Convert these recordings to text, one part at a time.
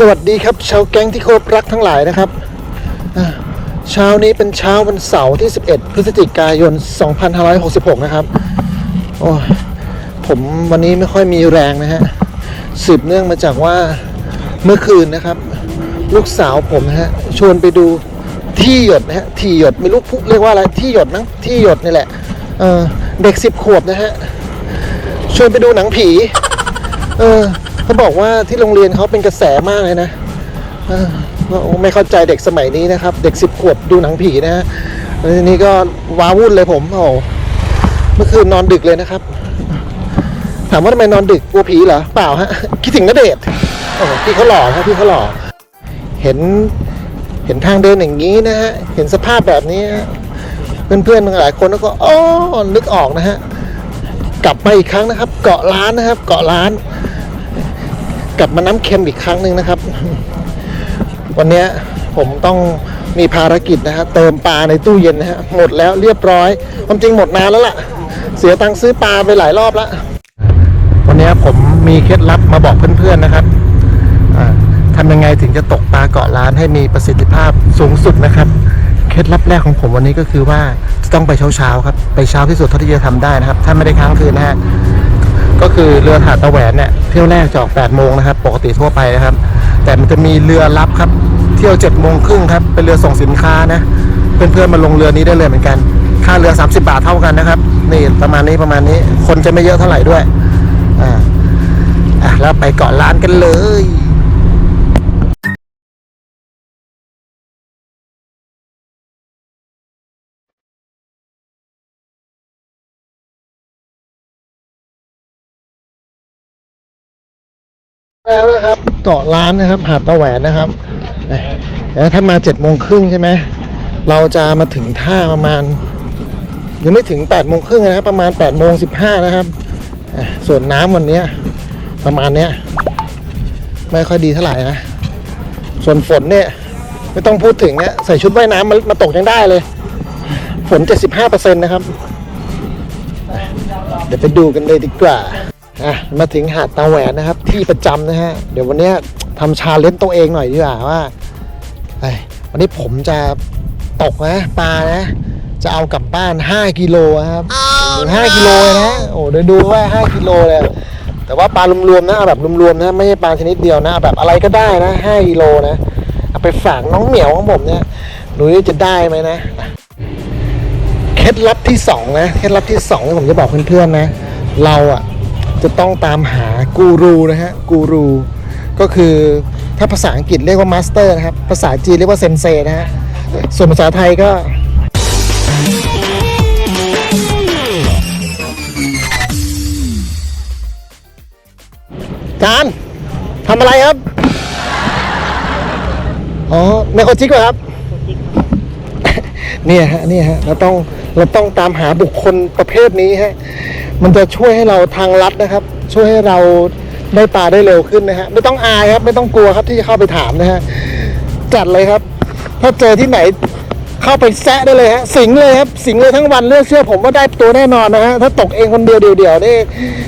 สวัสดีครับชาวแก๊งที่เคารรักทั้งหลายนะครับเช้านี้เป็นเช้าวันเสาร์ที่ 11 พฤศจิกายน 2566 นะครับโอ้ผมวันนี้ไม่ค่อยมีแรงนะฮะสืบเนื่องมาจากว่าเมื่อคืนนะครับ ลูกสาวผมนะฮะชวนไปดูที่หยดนะฮะที่หยดไม่รู้พูเรียกว่าอะไรที่หยดนะที่หยดนี่แหละเเด็กสิบขวบนะฮะชวนไปดูหนังผี เออ เขาบอกว่าที่โรงเรียนเขาเป็นกระแสมากเลยนะไม่เข้าใจเด็กสมัยนี้นะครับ เด็กสิบขวบดูหนังผีนะฮะนี้ก็ว้าวุ่นเลยผมโอ้เมื่อคืนนอนดึกเลยนะครับ ถามว่าทำไมนอนดึกกลัวผีเหรอเปล่าฮะคิดถึงนเดชโอ้พี่เขาหล่อครับพี่เขาหล่อเห็นเห็นทางเดินอย่างนี้นะฮะเห็นสภาพแบบนี้เพื่อนๆหลายคนก็อ๋อนึกออกนะฮะกลับมาอีกครั้งนะครับ เกาะล้านนะครับ เกาะล้าน กลับมาน้ำเค็มอีกครั้งหนึ่งนะครับ วันนี้ผมต้องมีภารกิจนะฮะเติมปลาในตู้เย็นนะฮะหมดแล้วเรียบร้อยความจริงหมดนานแล้วล่ะ เสียตังค์ซื้อปลาไปหลายรอบแล้ววันนี้ผมมีเคล็ดลับมาบอกเพื่อนๆนะครับอ่าทำยังไงถึงจะตกปลาเกาะล้านให้มีประสิทธิภาพสูงสุดนะครับ เคล็ดลับแรกของผมวันนี้ก็คือว่าจะต้องไปเช้าๆครับ ไปเช้าที่สุดเท่าที่จะทำได้นะครับ ถ้าไม่ได้ค้างคืนนะฮะ ก็คือเรือหาดตะแหวนเนี่ยเที่ยวแรกจะออก8โมงนะครับ ปกติทั่วไปนะครับ แต่มันจะมีเรือรับครับ เที่ยว7โมงครึ่งครับ เป็นเรือส่งสินค้านะ เพื่อนๆมาลงเรือนี้ได้เลยเหมือนกัน ค่าเรือ 30 บาทเท่ากันนะครับ นี่ประมาณนี้ประมาณนี้ คนจะไม่เยอะเท่าไหร่ด้วย อ่า อะแล้วไปเกาะล้านกันเลย นะครับเกาะล้านนะครับ หาดตะแหวนนะครับแล้วถ้ามาเจ็ดโมงครึ่งใช่ไหมเราจะมาถึงท่าประมาณ ยังไม่ถึง8ปดโมงครึ่งนะครับ ประมาณ8ปดโมงสิบห้านะครับส่วนน้ำวันเนี้ยประมาณเนี้ยไม่ค่อยดีเท่าไหร่นะส่วนฝนเนี่ย ไม่ต้องพูดถึงเนี่ยใส่ชุดว่ายน้ำมามาตกยังได้เลย ฝน 75%นะครับ เดี๋ยวไปดูกันเลยดีกว่า อะมาถึงหาดตาแหวนนะครับที่ประจำนะฮะเดี๋ยววันเนี้ยทำชาเลนจ์ตัวเองหน่อยดีกว่าว่าเอ้ยวันนี้ผมจะตกนะปลานะ จะเอากลับบ้าน 5 กิโลนะครับห้ากิโลเลยนะโอ้เดี๋ยวดูว่า 5 กิโลเลยแต่ว่าปลารวมๆนะเอาแบบรวมๆนะไม่ใช่ปลาชนิดเดียวนะเอาแบบอะไรก็ได้นะ 5 กิโลนะเอาไปฝากน้องเหมียวของผมเนี่ยดูว่าจะได้ไหมนะเคล็ดลับที่สองนะเคล็ดลับที่สองที่ผมจะบอกเพื่อนๆนะ เราอะ จะต้องตามหากูรูนะฮะกูรูก็คือถ้าภาษาอังกฤษเรียกว่ามาสเตอร์นะครับ ภาษาจีนเรียกว่าเซนเซนะฮะ ส่วนภาษาไทยก็จานทำอะไรครับ อ๋อไมโคจิกเหรอครับ เนี่ยฮะ เนี่ยฮะ เราต้อง เราต้องตามหาบุคคลประเภทนี้ฮะ มันจะช่วยให้เราทางลัดนะครับ ช่วยให้เราได้ปลาได้เร็วขึ้นนะฮะไม่ต้องอายครับ ไม่ต้องกลัวครับที่จะเข้าไปถามนะฮะจัดเลยครับ ถ้าเจอที่ไหนเข้าไปแซะได้เลยฮะสิงเลยครับสิงเลยทั้งวันเลือกเชื่อผมว่าได้ตัวแน่นอนนะฮะถ้าตกเองคนเดียวเดียวๆนี่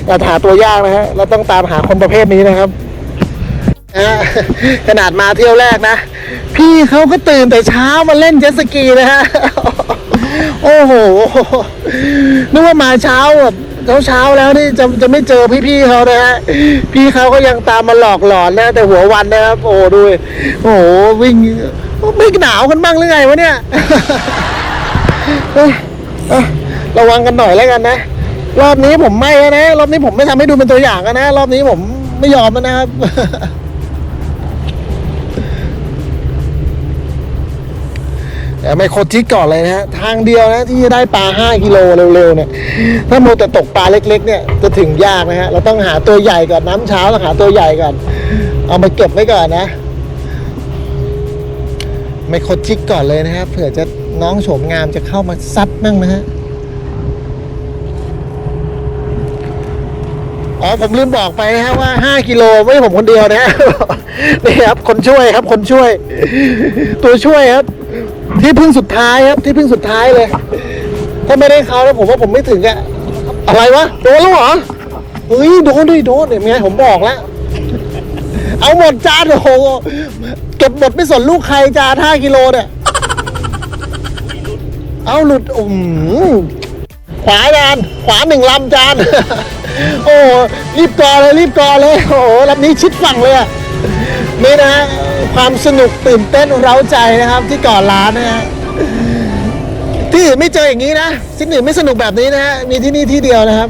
อย่หาตัวยากนะฮะเราต้องตามหาคนประเภทนี้นะครับขนาดมาเที่ยวแรกนะ พี่เขาก็ตื่นแต่เช้ามาเล่นเจ็ตสกีนะฮะ โอ้โหนึกว่ามาเช้าแบบ เช้าๆแล้วนี่จะจะไม่เจอพี่ๆเขานะฮะพี่เขาก็ยังตามมาหลอกหลอนนะ แต่หัววันนะครับ โอ้ดูดิโอ้โหวิ่งไม่หนาวกันบ้างหรือไงวะเนี่ยระวังกันหน่อยแล้วกันนะ รอบนี้ผมไม่แล้วนะ รอบนี้ผมไม่ทำให้ดูเป็นตัวอย่างนะ รอบนี้ผมไม่ยอมนะครับ แต่ไม่โคจิกก่อนเลยนะฮะทางเดียวนะที่จะได้ปลา 5 กิโลเร็วๆเนี่ยถ้าโมแต่ตกปลาเล็ก ๆ เนี่ยจะถึงยากนะฮะเราต้องหาตัวใหญ่ก่อนน้ำเช้าเราหาตัวใหญ่ก่อน เอามาเก็บไว้ก่อนนะไม่โคจิกก่อนเลยนะครับเผื่อจะน้องโฉมงามจะเข้ามาซัดบ้างนะฮะอ๋อผมลืมบอกไปนะฮะว่า 5 กิโลไม่ผมคนเดียวนะนี่ครับคนช่วยครับคนช่วย ตัวช่วยครับ ที่พึ่งสุดท้ายครับที่พึ่งสุดท้ายเลย ถ้าไม่ได้เขาแล้วผมว่าผมไม่ถึงอะอะไรวะโดนแล้วเหรอเฮ้ยโดนด้วยโดนเห็นไหมผมบอกแล้วเอาหมดจานโอ้โหเก็บหมดไม่สนลูกใครจานห้ากิโลเนี่ยเอาหลุดอืมขวาจานขวาหนึ่งลำจานโอ้รีบกอเลยรีบกอเลยโอ้ลำนี้ชิดฝั่งเลยอะนี่นะ ความสนุกตื่นเต้นเร้าใจนะครับ ที่ก่อนร้านนะฮะที่อื่นไม่เจออย่างนี้นะที่อื่นไม่สนุกแบบนี้นะฮะมีที่นี่ที่เดียวนะครับ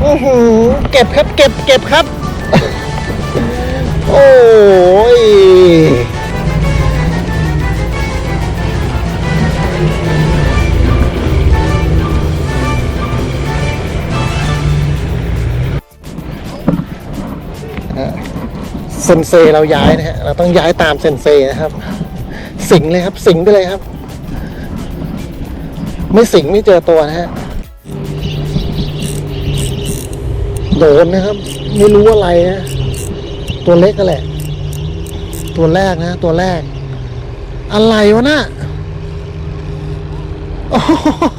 โอ้โหเก็บครับเก็บเก็บครับ โอ้ย เซนเซเราย้ายนะฮะเราต้องย้ายตามเซนเซนะครับ สิงเลยครับ สิงไปเลยครับ ไม่สิงไม่เจอตัวนะฮะโดนนะครับ ไม่รู้อะไรนะตัวเล็กก็แหละ ตัวแรกนะ ตัวแรก อะไรวะน่ะโอ้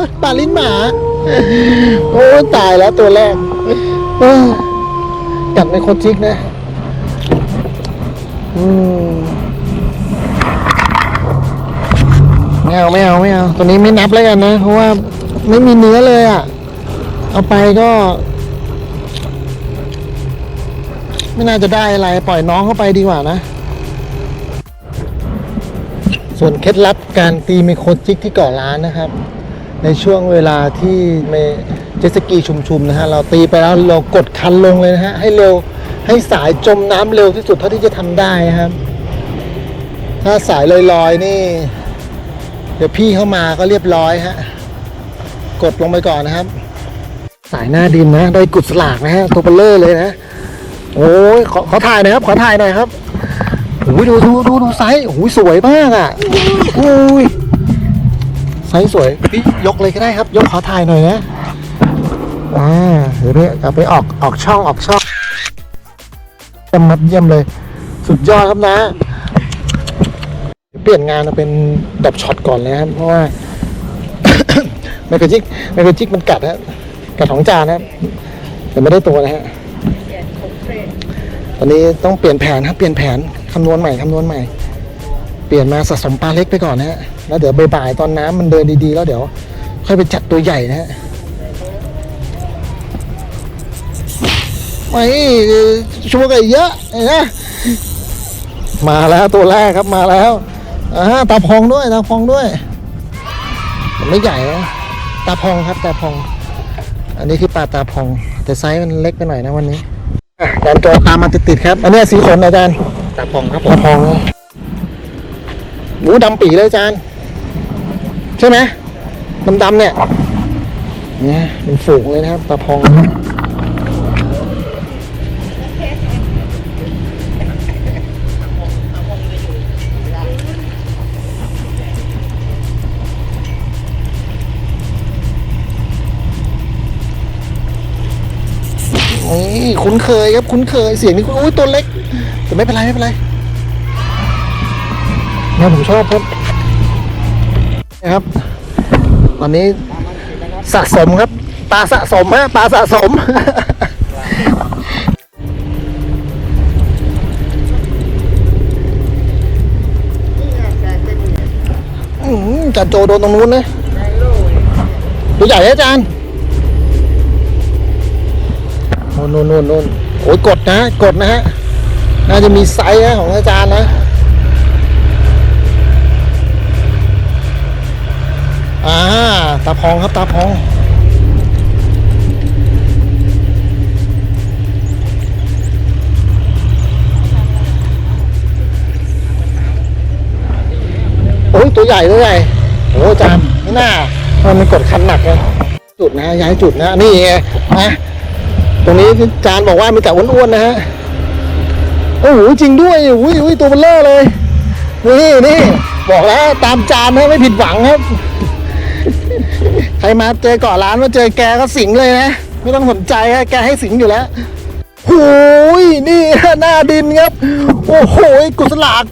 ยปลาลิ้นหมา โอ้ตายแล้วตัวแรกกัดในโคจิกนะ ไม่เอาไม่เอาไม่เอาตัวนี้ไม่นับแล้วกันนะ เพราะว่าไม่มีเนื้อเลยอะ เอาไปก็ ไม่น่าจะได้อะไรปล่อยน้องเข้าไปดีกว่านะ ส่วนเคล็ดลับการตีไมโครจิกที่เกาะล้านนะครับ ในช่วงเวลาที่เมเจสกีชุมๆนะฮะ เราตีไปแล้วเรากดคันลงเลยนะฮะ ให้เร็ว ให้สายจมน้ำเร็วที่สุดเท่าที่จะทำได้นะครับ ถ้าสายลอยๆนี่ เดี๋ยวพี่เข้ามาก็เรียบร้อยฮะ กดลงไปก่อนนะครับ สายหน้าดินนะ ได้กุดสลากนะฮะตัวเบลเลอร์เลยนะ โอ้ยขอขอถ่ายหน่อยครับ ขอถ่ายหน่อยครับโอ้ยดูดูดูดูไซส์โอ้ยสวยมากอะโอ้ยไซส์สวยพี่ยกเลยก็ได้ครับ ยกขอถ่ายหน่อยนะอ่าเดี๋ยวนี้เอาไปออกออกช่องออกช่อง มครับเยี่ยมเลย สุดยอดครับนะ เปลี่ยนงานมาเป็นดับช็อตก่อนเลยครับเพราะว่าไมโครจิกไมโครจิกมันกัดฮะกัดของจานนะครับแต่ไม่ได้ตัวนะฮะตอนนี้ต้องเปลี่ยนแผนครับเปลี่ยนแผนคำนวณใหม่คำนวณใหม่ เปลี่ยนมาสะสมปลาเล็กไปก่อนนะฮะแล้วเดี๋ยวบ่ายๆตอนน้ำมันเดินดีๆ แล้วเดี๋ยวค่อยไปจัดตัวใหญ่นะฮะ ไม่ชัวร์กันเยอะเห็นะมาแล้วตัวแรกครับมาแล้วอ่าตาพองด้วยตาพองด้วย มันไม่ใหญ่นะตาพองครับตาพอง อันนี้คือปลาตาพอง แต่ไซส์มันเล็กไปหน่อยนะวันนี้อาจารย์โจตามมาติดๆครับ อันนี้สีขนอาจารย์ตาพองครับผตามพองหมูดำปีเลยอาจารย์ ใช่ไหมดำดำๆเนี่ยเนี่ยเป็นฝูงเลยนะครับตาพอง คุ้นเคยครับคุ้นเคยเสียงนี้อุ้ยตัวเล็ก แต่ไม่เป็นไรไม่เป็นไรเนี่ยผมชอบครับนะครับ ตอนนี้สะสมครับปลาสะสมฮะปลาสะสมอืมจันโจโดนตรงนู้นนะตัวใหญ่นะอาจารย์ น่นโน่นโน่นโน่นโอ้ยกดนะกดนะฮะ น่าจะมีไซส์นะของอาจารย์นะ อ่า ตาพองครับตาพองโอ้ยตัวใหญ่ตัวใหญ่โอ้อาจารย์ไม่น่ามันมันกดคันหนักเลยจุดนะฮะย้ายจุดนะนี่ไงนะ ตรงนี้จารย์บอกว่ามีแต่อ้วนๆนะฮะโอ้โหจริงด้วยอุ้ยอุ้ยตัวเบลเลอร์เลย นี่นี่บอกแล้วตามจานนะไม่ผิดหวังครับ ใครมาเจอเก่อร้านมาเจอแกก็สิงเลยนะ ไม่ต้องสนใจฮะแกให้สิงอยู่แล้วโอ้ยนี่หน้าดินครับ โอ้โหกุศลาก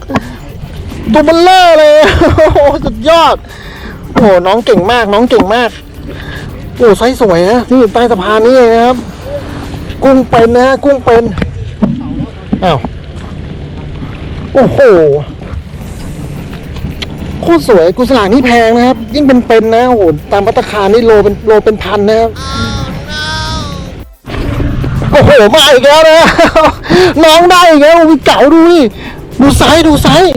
ตัวเบลเลอร์เลยโอ้โหสุดยอดโอ้โหน้องเก่งมากน้องเก่งมากโอ้ไซส์สวยนะที่อยู่ใต้สะพานนี่เองนะครับ กุ้งเป็นนะฮะกุ้งเป็นอ้าวโอ้โหโคตรสวยกุสลากนี่แพงนะครับ ยิ่งเป็นเป็นๆนะโอ้โหตามพัตตาคารนี่โลเป็นโลเป็นพันนะครับโอ้โหมาอีกแล้วนะน้องได้อีกแล้วมีเก๋าดูนี่ดูไซส์ดูไซส์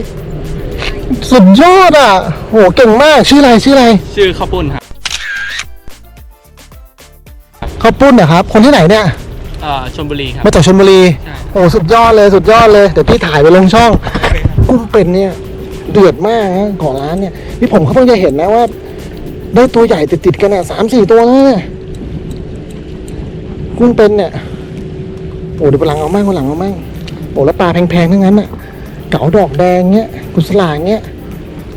สุดยอดอะโหเก่งมากชื่ออะไรชื่ออะไร ชื่อข้าวปุ้นครับข้าวปุ้นนะครับ คนที่ไหนเนี่ย เอ่อชลบุรีครับ มาจากชลบุรี ใช่ โอ้สุดยอดเลยสุดยอดเลย เดี๋ยวพี่ถ่ายไปลงช่อง กุ้งเป็นเนี่ยเดือดมากนะของร้านเนี่ยนี่ผมเขาเพิ่งจะเห็นนะว่า ได้ตัวใหญ่ติดๆกันอะสามสี่ตัวแล้วเนี่ยกุ้งเป็นเนี่ย โอ้เดี๋ยววันหลังเอามั่งวันหลังเอามั่งโอ้แล้วปลาแพงๆทั้งนั้นอะ เก๋าดอกแดงเงี้ยกุศลาเงี้ย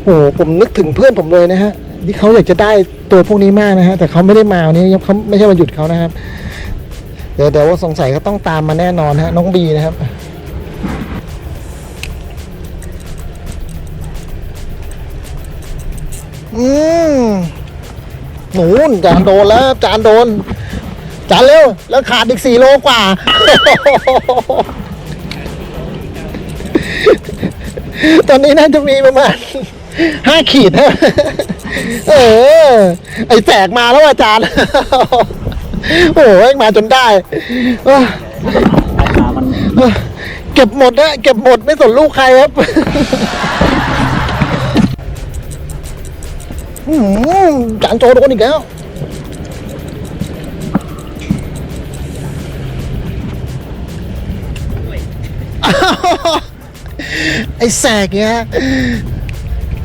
โอ้ผมนึกถึงเพื่อนผมเลยนะฮะที่เขาอยากจะได้ตัวพวกนี้มากนะฮะแต่เขาไม่ได้มาวันนี้เขาไม่ใช่วันหยุดเขานะครับ เดี๋ยวเดี๋ยวว่าสงสัยเขาต้องตามมาแน่นอนฮะ น้องบีนะครับ อืมหนูนจานโดนแล้วจานโดน จานเร็ว แล้วขาดอีกสี่โลกว่า ตอนนี้น่าจะมีประมาณห้าขีดนะเออ ไอแสกมาแล้วอาจารย์ โอ้ยมาจนได้เออเออเก็บหมดนะเก็บหมดไม่สนลูกใครครับจานโจโดนอีกแล้วไอ้แสกเนี่ย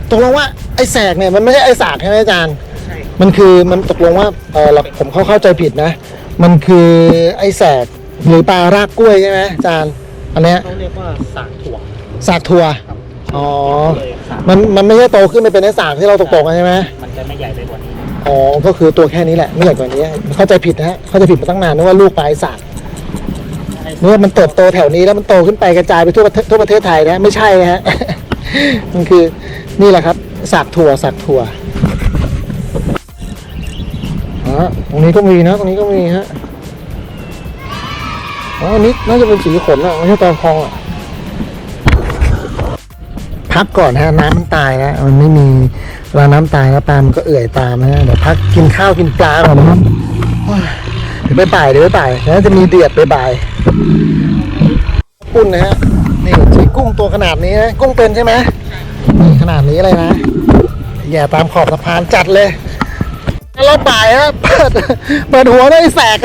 ตกลงว่าไอ้แสกเนี่ยมันไม่ใช่ไอ้สากใช่ไหมอาจารย์ มันคือมันตกลงว่าเออเราผมเข้าเข้าใจผิดนะ มันคือไอ้แสกหรือปลารากกล้วยใช่ไหมอาจารย์อันเนี้ยเขาเรียกว่าสากถั่วสากถั่วอ๋อเลยสากมันมันไม่ใช่โตขึ้นไปเป็นไอ้สากที่เราตกๆกันใช่ไหมมันจะไม่ใหญ่ไปกว่านี้อ๋อก็คือตัวแค่นี้แหละไม่ใหญ่กว่านี้ เข้าใจผิดนะฮะเข้าใจผิดมาตั้งนานนึกว่าลูกปลายสากนึกว่ามันเติบโตแถวนี้แล้วมันโตขึ้นไปกระจายไปทั่วประเทศทั่วประเทศไทยนะไม่ใช่นะฮะ มันคือนี่แหละครับสากถั่วสากถั่ว อ๋อตรงนี้ก็มีนะ ตรงนี้ก็มีฮะอ๋ออันนี้น่าจะเป็นสีขนอะไม่ใช่ตอนพองอะพักก่อนฮะน้ำมันตายนะมันไม่มีเวลาน้ำตายแล้วปลามันก็เอื่อยตามนะฮะเดี๋ยวพักกินข้าวกินปลาก่อนนะครับเดี๋ยวไปบ่ายเดี๋ยวไปบ่ายแล้วจะมีเดือดไปบ่ายกุ้งนะฮะนี่ใช้กุ้งตัวขนาดนี้นะกุ้งเป็นใช่ไหมนี่ขนาดนี้เลยนะอย่ตามขอบสะพานจัดเลย แล้วบ่ายฮะเปิดเปิดหัวด้วยแสก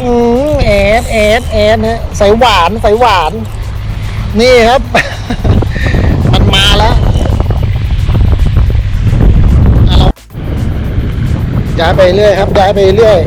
อืมแอดแอดแอดฮะใส่หวานใส่หวาน นี่ครับ มันมาแล้วอะเราย้ายไปเรื่อยครับย้ายไปเรื่อย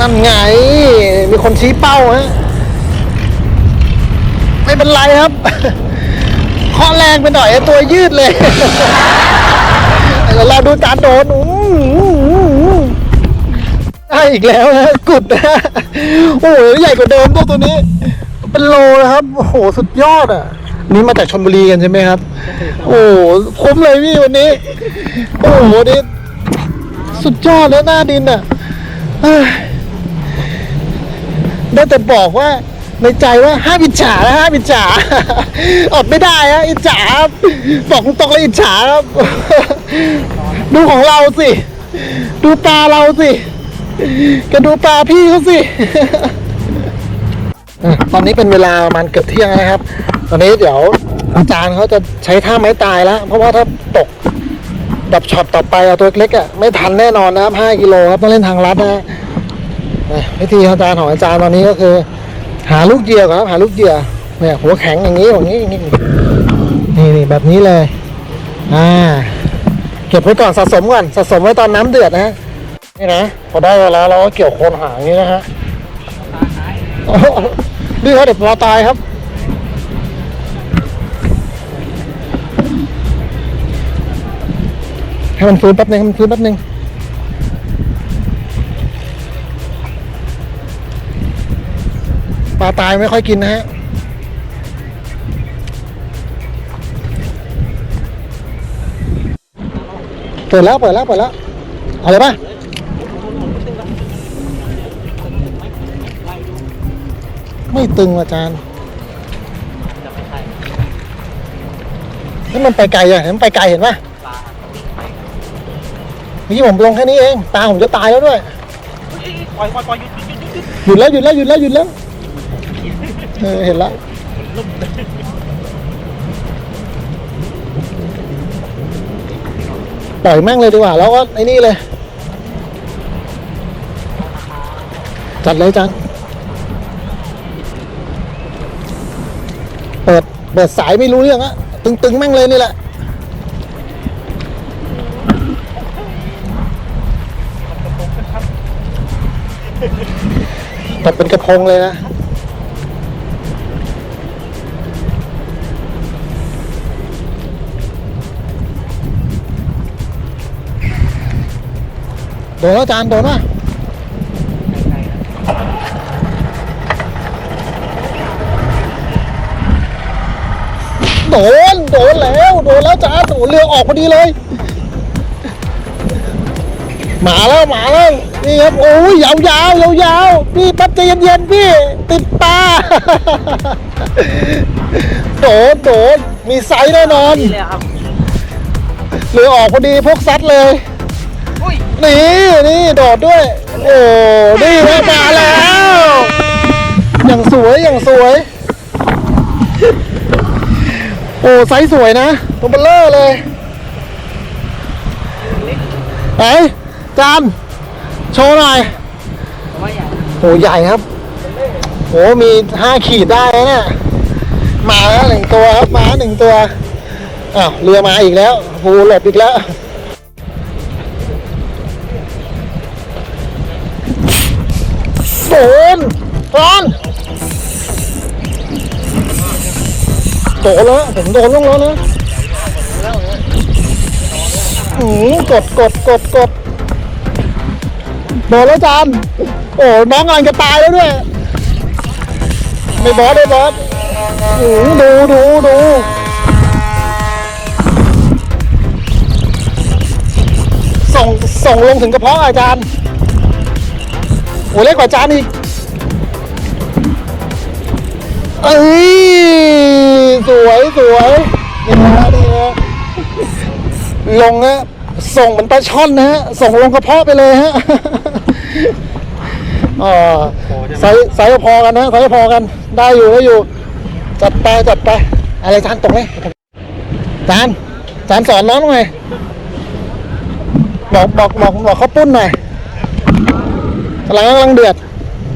นั่นไง มีคนชี้เป้าฮะไม่เป็นไรครับข้อแรงไปหน่อยตัวยืดเลยเดี๋ยวเราดูจานโดนอู้หูได้อีกแล้วนะกุดนะโอ้โหใหญ่กว่าเดิมตัวตัวนี้ เป็นโลนะครับ โอ้โห สุดยอดอะ นี่มาจากชนบุรีกันใช่ไหมครับ โอ้โหคุ้มเลยพี่วันนี้ โอ้โหนี่สุดยอดแล้วหน้าดินอะ ได้แต่บอกว่าในใจว่าห้ามอิจฉานะห้ามอิจฉา อดไม่ได้ฮะอิจฉาครับบอกตรงเลยอิจฉาครับ ดูของเราสิ ดูปลาเราสิก็ดูปลาพี่เขาสิ ตอนนี้เป็นเวลาประมาณเกือบเที่ยงนะครับ ตอนนี้เดี๋ยวอาจารย์เขาจะใช้ท่าไม้ตายแล้ว เพราะว่าถ้าตกดับช็อตต่อไปเอาตัวเล็กๆอะไม่ทันแน่นอนนะครับ5กิโลครับต้องเล่นทางลัดนะฮะนะ วิธีอาจารย์ของอาจารย์ตอนนี้ก็คือ หาลูกเหยื่อก่อนครับหาลูกเหยื่อเนี่ยหัวแข็งอย่างนี้อย่างนี้อย่างนี้นี่นี่แบบนี้เลย อ่า เก็บไว้ก่อนสะสมก่อนสะสมไว้ตอนน้ำเดือดนะนี่นะพอได้เวลาเราก็เกี่ยวโคนหางนี้นะฮะนี่ครับเด็กปลาตายครับให้มันฟื้นแป๊บนึงให้มันฟื้นแป๊บนึง ปลาตายไม่ค่อยกินนะฮะเปิดแล้วเปิดแล้วเปิดแล้วเอาเลยป่ะไม่ตึงอาจารย์นี่มันไปไกลอะเห็นมันไปไกลเห็นป่ะปลาเมื่อกี้ผมลงแค่นี้เอง ตาผมจะตายแล้วด้วย ปล่อยปล่อยปล่อยหยุดหยุดหยุดหยุดหยุดหยุดแล้วหยุดแล้วหยุดแล้วหยุดแล้ว เออเห็นแล้วปล่อยแม่งเลยดีกว่า แล้วก็ไอ้นี่เลย จัดเลยจัง เปิด เปิดสายไม่รู้เรื่องอะตึงๆ แม่งเลยนี่แหละตัดเป็นกระพงเลยนะ โดนแล้วจานโดนป่ะโดน โดนแล้ว โดนแล้วจานโดนเรือออกพอดีเลยมาแล้วมาแล้ว นี่ครับ โอ้ยยาวยาวยาวยาวๆพี่แป๊บใจเย็นๆพี่ ติดปลาโดนโดนมีไซส์แน่นอนนี่เลยครับเรือออกพอดีพวกซัดเลยอุ้ย นี่นี่โดดด้วย โอ้นี่นะมาแล้ว อย่างสวยอย่างสวย โอ้ไซส์สวยนะตัวเบลเลอร์เลยไหนจานโชว์หน่อยผมว่าใหญ่ครับโหมีห้าขีดได้นะเนี่ยมาแล้วหนึ่งตัวครับมาหนึ่งตัวอ้าวเรือมาอีกแล้วหูหลบอีกแล้ว โดนฟอนโดนแล้วผมโดนลงแล้วนะอืมกดกดกดกดโดนแล้วจานโอ้น้องกำลังจะตายแล้วด้วยไม่บอสไม่บอสอืมดูดูดูส่งส่งลงถึงกระเพาะอาจารย์ โอ้เล็กกว่าจานอีก เอ้ย สวยสวยนี่นะนี่นะลงฮะส่งเหมือนปลาช่อนนะฮะ ส่งลงกระเพาะไปเลยฮะอ่าไซส์ไซส์พอกันนะไซส์พอกัน ได้อยู่ได้อยู่ จัดไปจัดไป อะไรจานตกเลยจานจานสอนน้องหน่อยบอกบอกบอกบอกเขาปุ้นหน่อย กำลังกำลังเดือด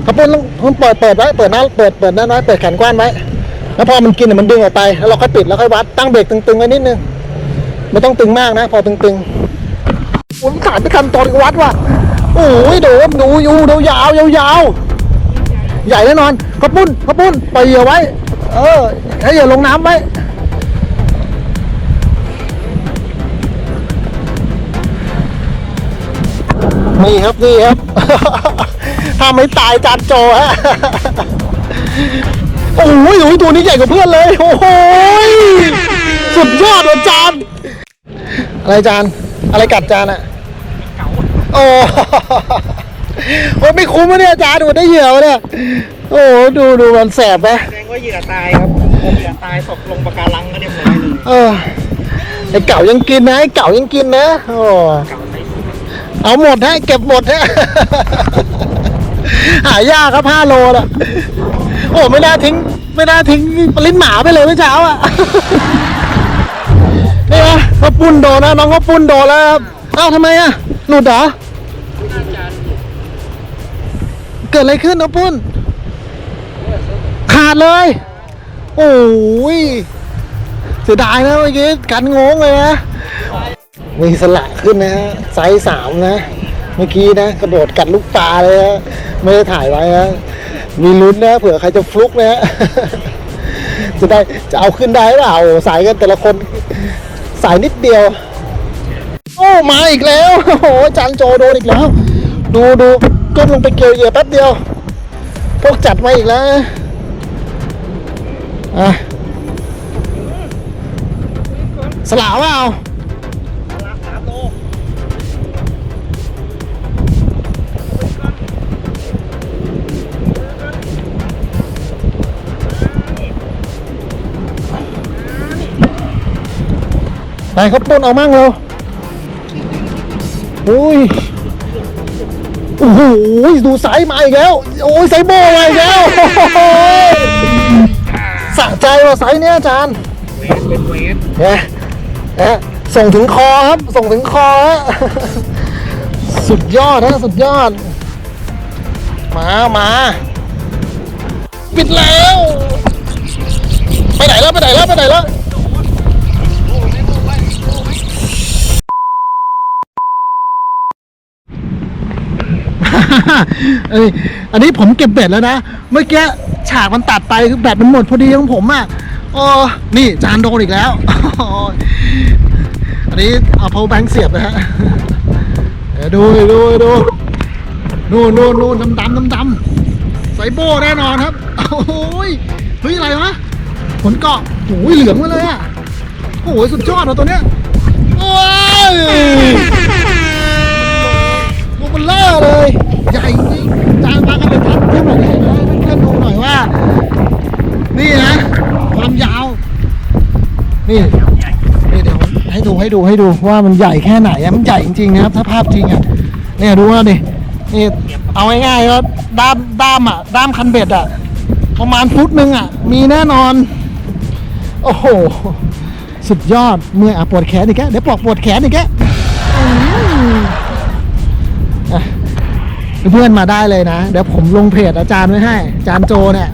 เขาปุ้นต้องเปิดเปิดไว้เปิดหน้าเปิดเปิดหน้าน้อยเปิดแขนกว้านไว้แล้วพอมันกินเนี่ยมันดึงออกไปแล้วเราค่อยปิดแล้วค่อยวัดตั้งเบรกตึงๆไว้นิดนึงไม่ต้องตึงมากนะ พอตึงๆผมขาดไปคันตอนวัดว่ะโอ้ยโดนดูอยู่ดูยาวยาวยาวใหญ่แน่นอนเขาปุ้นเขาปุ้นปล่อยเหยื่อไว้ เออให้เหยื่อลงน้ำไว้ นี่ครับนี่ครับ ถ้าไม่ตายจานโจฮะโอ้ยโอ้ยตัวนี้ใหญ่กว่าเพื่อนเลย โอ้โหยสุดยอดเลยจานอะไรจานอะไรกัดจานอะโอ้โอ้ยไม่คุ้มวะเนี่ยจานดูได้เหยื่อวะเนี่ยโอ้โหดูดูมันแสบไหมแสดงว่าเหยื่อตายครับเหยื่อตายตกลงปะการังก็เรียบร้อยเลยเออไอเก่ายังกินนะไอเก่ายังกินนะโอ้ เอาหมดฮะเก็บหมดฮะ หายากครับห้าโลละโอ้ไม่น่าทิ้ง ไม่น่าทิ้งลิ้นหมาไปเลยเมื่อเช้าอะ นี่นะเขาปุ้นโดนนะน้องเขาปุ้นโดนแล้วครับเอ้าทำไมอะหลุดเหรอเกิดอะไรขึ้นน้องปุ้น ขาดเลย โอ้ยเสียดายนะเมื่อกี้กันงงเลยนะ มีสละขึ้นนะฮะไซส์สามนะ เมื่อกี้นะกระโดดกัดลูกปลาเลยนะไม่ได้ถ่ายไว้นะมีลุ้นนะเผื่อใครจะฟลุกนะฮะจะได้จะเอาขึ้นได้หรือเปล่าสายกันแต่ละคนสายนิดเดียว โอ้มาอีกแล้วโอ้โหจานโจโดนอีกแล้ว ดูดูก้มลงไปเกี่ยวเหยื่อแป๊บเดียว พวกจัดมาอีกแล้วอะสลาวเปล่า ไปครับปุ้นเอามั่งเร็วอุ้ยโอ้โหดูไซส์มาอีกแล้วโอ้ยไซส์โบมาอีกแล้ว โอ้ยสะใจว่ะไซส์เนี้ยอาจารย์เวสเป็นเวสเนี่ยนะส่งถึงคอครับ ส่งถึงคอฮะสุดยอดฮะสุดยอด มามาปิดแล้ว ไปไหนแล้ว ไปไหนแล้ว ไปไหนแล้ว เอ้ยอันนี้ผมเก็บเบ็ดแล้วนะ เมื่อกี้ฉากมันตัดไปคือแบตมันหมดพอดีของผมอะโอ้นี่จานโดนอีกแล้วโอ้ยอันนี้เอา power bank เสียบนะฮะเดี๋ยวดูเดี๋ยวดูเดี๋ยวดูนู่นนู่นนู่นดำดำดำดำใส่โบแน่นอนครับ โอ้ยเฮ้ยอะไรวะผลเกาะโอ้ยเหลืองมาเลยอะโอ้ยสุดยอดอะตัวเนี้ยโอ้ยตัวเบลเลอร์เลย ใหญ่จริงจานมากันเป็นพันเพื่อนบอกให้เห็นแล้วเพื่อนดูหน่อยว่า นี่นะ ความยาว นี่นี่เดี๋ยวให้ดูให้ดูให้ดูว่ามันใหญ่แค่ไหนอะมันใหญ่จริงๆนะครับ ถ้าภาพจริงอะเนี่ยดูว่าดินี่เอาง่ายๆว่าด้ามด้ามอะด้ามคันเบ็ดอะประมาณฟุตหนึ่งอะ มีแน่นอน โอ้โห สุดยอดเมื่อยอะปวดแขนอีกแกเดี๋ยวปวดปวดแขนอีกแกอืมอะ เพื่อนมาได้เลยนะ เดี๋ยวผมลงเพจอาจารย์ไว้ให้ อาจารย์โจเนี่ย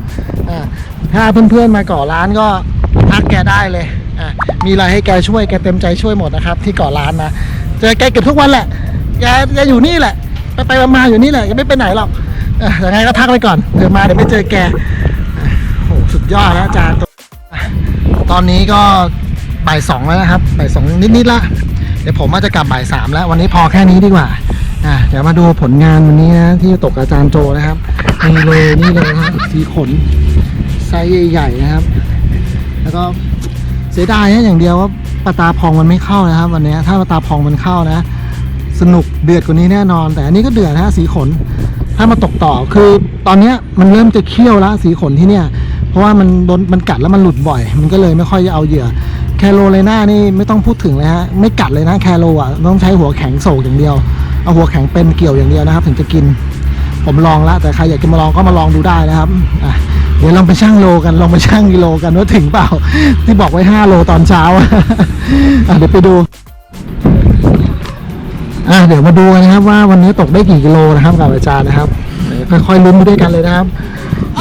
ถ้าเพื่อนๆมาก่อร้านก็ทักแกได้เลยมีอะไรให้แกช่วยแกเต็มใจช่วยหมดนะครับ ที่ก่อร้านนะเจอแกเกือบทุกวันแหละแกแกอยู่นี่แหละ ไปไปมาอยู่นี่แหละแกไม่ไปไหนหรอกอยังไงก็ทักไปก่อนเดี๋ยวมาเดี๋ยวไม่เจอแกอะโหสุดยอดนะอาจารย์อะตอนนี้ก็บ่ายสองแล้วนะครับบ่ายสองนิดๆละเดี๋ยวผมอาจจะกลับบ่ายสามแล้ว วันนี้พอแค่นี้ดีกว่า อะเดี๋ยวมาดูผลงานวันนี้นะที่ตกอาจารย์โจนะครับนี่เลยนี่เลยนะครับสีขนไซส์ใหญ่ๆนะครับ แล้วก็เสียดายนะอย่างเดียวว่าปลาตาพองมันไม่เข้านะครับ วันนี้ถ้าปลาตาพองมันเข้านะ สนุกเดือดกว่านี้แน่นอน แต่อันนี้ก็เดือดนะสีขน ถ้ามาตกต่อคือตอนเนี้มันเริ่มจะเคี่ยวแล้วสีขนที่เนี่ย เพราะว่ามันโดนมันกัดแล้วมันหลุดบ่อย มันก็เลยไม่ค่อยจะเอาเหยื่อแคโรไลนานี่ไม่ต้องพูดถึงเลยฮะไม่กัดเลยนะแคโรอะต้องใช้หัวแข็งโศกอย่างเดียว เอาหัวแข็งเป็นเกี่ยวอย่างเดียวนะครับ ถึงจะกิน ผมลองแล้วแต่ใครอยากจะมาลองก็มาลองดูได้นะครับอะเดี๋ยวลองไปชั่งโลกันลองไปชั่งกิโลกันว่าถึงเปล่า ที่บอกไว้5โลตอนเช้าอะเดี๋ยวไปดูอะเดี๋ยวมาดูกันนะครับว่าวันนี้ตกได้กี่กิโลนะครับกับอาจารย์นะครับเดี๋ยวค่อยๆลุ้นไปด้วยกันเลยนะครับ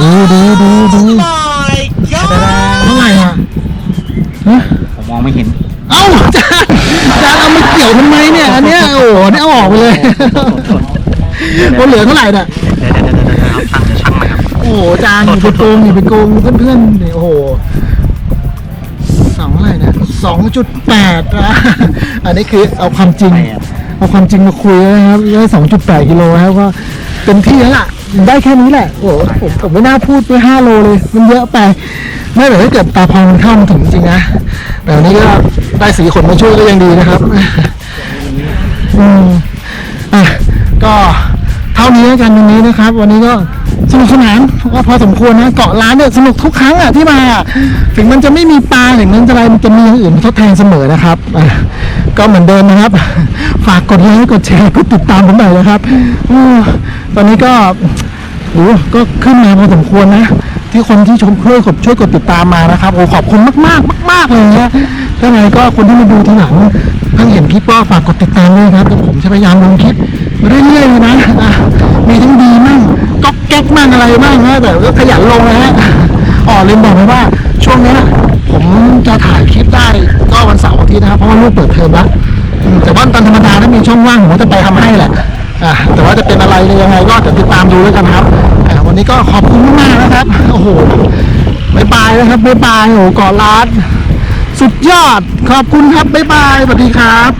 ดูดูดูดูเท่าไหร่อะฮะผมมองไม่เห็น เอ้าจารย์อาจารย์เอามาเกี่ยวทำไมเนี่ยอันเนี้ยโอ้โหเนี่ยเอาออกไปเลยมันเหลือเท่าไหร่เนี่ยเดี๋ยวเดี๋ยวเดี๋ยวเดี๋ยวเอาช่างจะช่างไหมครับโอ้โหจารย์อย่ไปโกงอย่ไปโกงเพื่อนๆนี่โอ้โหสองอะไรนี่ยสองจุดแปดนะอันนี้คือเอาความจริง เอาความจริงมาคุยนะครับได้สองจุดแปดกิโลครับก็เต็มที่แล้วล่ะได้แค่นี้แหละ โอ้โหผมผมไม่น่าพูดไปห้าโลเลย มันเยอะไป ไม่แต่ถ้าเกิดตาพองมันเข้ามันถึงจริงนะ แต่วันนี้ก็ ได้สีขนมาช่วยก็ยังดีนะครับอืมอะก็เท่านี้กันวันนี้นะครับ วันนี้ก็สนุกสนานก็พอสมควรนะเกาะร้านเนี่ยสนุกทุกครั้งอะที่มา ถึงมันจะไม่มีปลาถึงมันจะอะไรมันจะมีอย่างอื่นทดแทนเสมอนะครับอะก็เหมือนเดิมนะครับ ฝากกดไลค์กดแชร์กดติดตามผมหน่อยนะครับอตอนนี้ก็โอ้ก็ขึ้นมาพอสมควรนะ ที่คนที่ชมช่วยกดช่วยกดติดตามมานะครับโอ้ขอบคุณมากมากมากเลยนะถ้าไงก็คนที่มาดูทีหลังเพิ่งเห็นคลิปก็ฝากกดติดตามด้วยครับผมจะพยายามลงคลิปเรื่อยๆเลยนะมีทั้งดีมั่งก๊อกแก๊กมั่งอะไรมั่งนะแต่ก็ขยันลงนะฮะอ๋อลืมบอกไปว่าช่วงนี้ผมจะถ่ายคลิปได้ก็วันเสาร์อาทิตย์นะครับเพราะว่าลูกเปิดเทอมแล้วแต่ว่าตอนธรรมดาถ้ามีช่องว่างผมจะไปทำให้แหละอะแต่ว่าจะเป็นอะไรยังไงก็จะติดตามดูแล้วยกันครับ วันนี้ก็ขอบคุณมากๆนะครับ โอ้โหบายบายนะครับบายบายโอ้โหเกาะล้าน สุดยอด ขอบคุณครับบายบายสวัสดีครับ